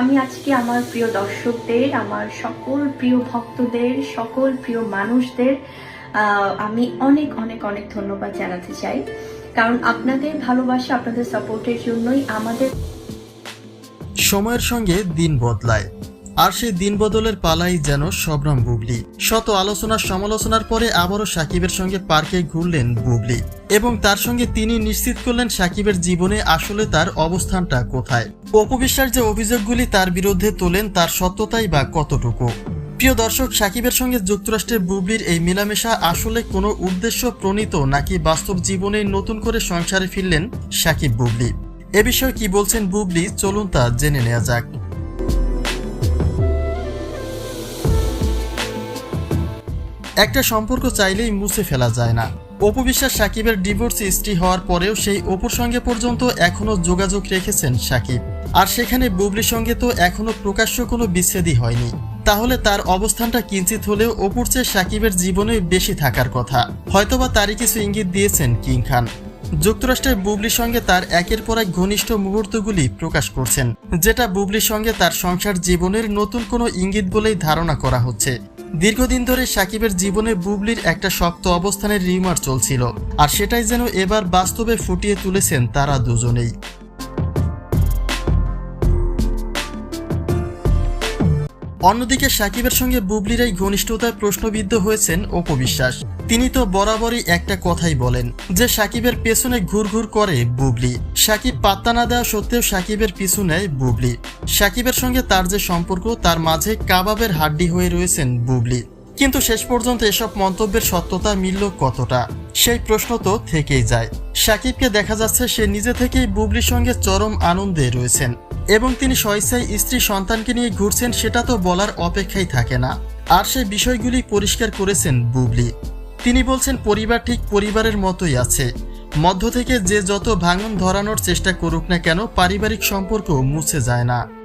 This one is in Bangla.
আমি আজকে আমার প্রিয় দর্শকদের, আমার সকল প্রিয় ভক্তদের, সকল প্রিয় মানুষদের আমি অনেক অনেক অনেক ধন্যবাদ জানাতে চাই। কারণ আপনাদের ভালোবাসা, আপনাদের সাপোর্টের জন্যই আমাদের সময়ের সঙ্গে দিন বদলায়। আর সেই দিন বদলের পালাই যেন শবনম বুবলি। শত আলোচনার সমালোচনার পরে আবারও সাকিবের সঙ্গে পার্কে ঘুরলেন বুবলি। এবং তার সঙ্গে তিনি নিশ্চিত করলেন সাকিবের জীবনে আসলে তার অবস্থানটা কোথায়। অপবিশ্বাস যে অভিযোগগুলি তার বিরুদ্ধে তোলেন তার সত্যতাই বা কতটুকু? প্রিয় দর্শক, সাকিবের সঙ্গে যুক্তরাষ্ট্রের বুবলির এই মেলামেশা আসলে কোনো উদ্দেশ্য প্রণীত নাকি বাস্তব জীবনে নতুন করে সংসারে ফিরলেন সাকিব বুবলি? এ বিষয়ে কি বলছেন বুবলি? চলুন তা জেনে নেওয়া যাক। একটা সম্পর্ক চাইলেই মুছে ফেলা যায় না। অপু বিশ্বাস সাকিবের ডিভোর্স স্ত্রী হওয়ার পরেও সেই অপুর সঙ্গে পর্যন্ত এখনও যোগাযোগ রেখেছেন সাকিব। আর সেখানে বুবলির সঙ্গে তো এখনও প্রকাশ্য কোনো বিচ্ছেদই হয়নি। তাহলে তার অবস্থানটা কিঞ্চিত হলেও অপুর চেয়ে সাকিবের জীবনে বেশি থাকার কথা। হয়তোবা তারই কিছু ইঙ্গিত দিয়েছেন কিং খান। যুক্তরাষ্ট্রের বুবলির সঙ্গে তার একের পর এক ঘনিষ্ঠ মুহূর্তগুলি প্রকাশ করছেন, যেটা বুবলির সঙ্গে তার সংসার জীবনের নতুন কোনো ইঙ্গিত বলেই ধারণা করা হচ্ছে। দীর্ঘদিন ধরে সাকিবের জীবনে বুবলির একটা শক্ত অবস্থানের রিউমার চলছিল, আর সেটাই যেন এবার বাস্তবে ফুটিয়ে তুলেছেন তারা দুজনেই। অন্যদিকে সাকিবের সঙ্গে বুবলির এই ঘনিষ্ঠতায় প্রশ্নবিদ্ধ হয়েছেন অপবিশ্বাস তিনি তো বরাবরই একটা কথাই বলেন যে সাকিবের পেছনে ঘুরঘুর করে বুবলি। সাকিব পাত্তা না দেওয়া সত্ত্বেও সাকিবের পিছু নেয় বুবলি। সাকিবের সঙ্গে তার যে সম্পর্ক, তার মাঝে কাবাবের হাড্ডি হয়ে রয়েছেন বুবলি। কিন্তু শেষ পর্যন্ত এসব মন্তব্যের সত্যতা মিলল কতটা? সেই প্রশ্ন তো থেকেই যায়। সাকিবকে দেখা যাচ্ছে সে নিজে থেকেই বুবলির সঙ্গে চরম আনন্দে রয়েছেন। এবং তিনি স্বেচ্ছায় স্ত্রী সন্তানকে নিয়ে ঘুরছেন, সেটা তো বলার অপেক্ষাই থাকে না। আর সেই বিষয়গুলি পরিষ্কার করেছেন বুবলি। তিনি বলছেন, পরিবার ঠিক পরিবারের মতোই আছে। মধ্য থেকে যে যত ভাঙন ধরানোর চেষ্টা করুক না কেন, পারিবারিক সম্পর্ক মুছে যায় না।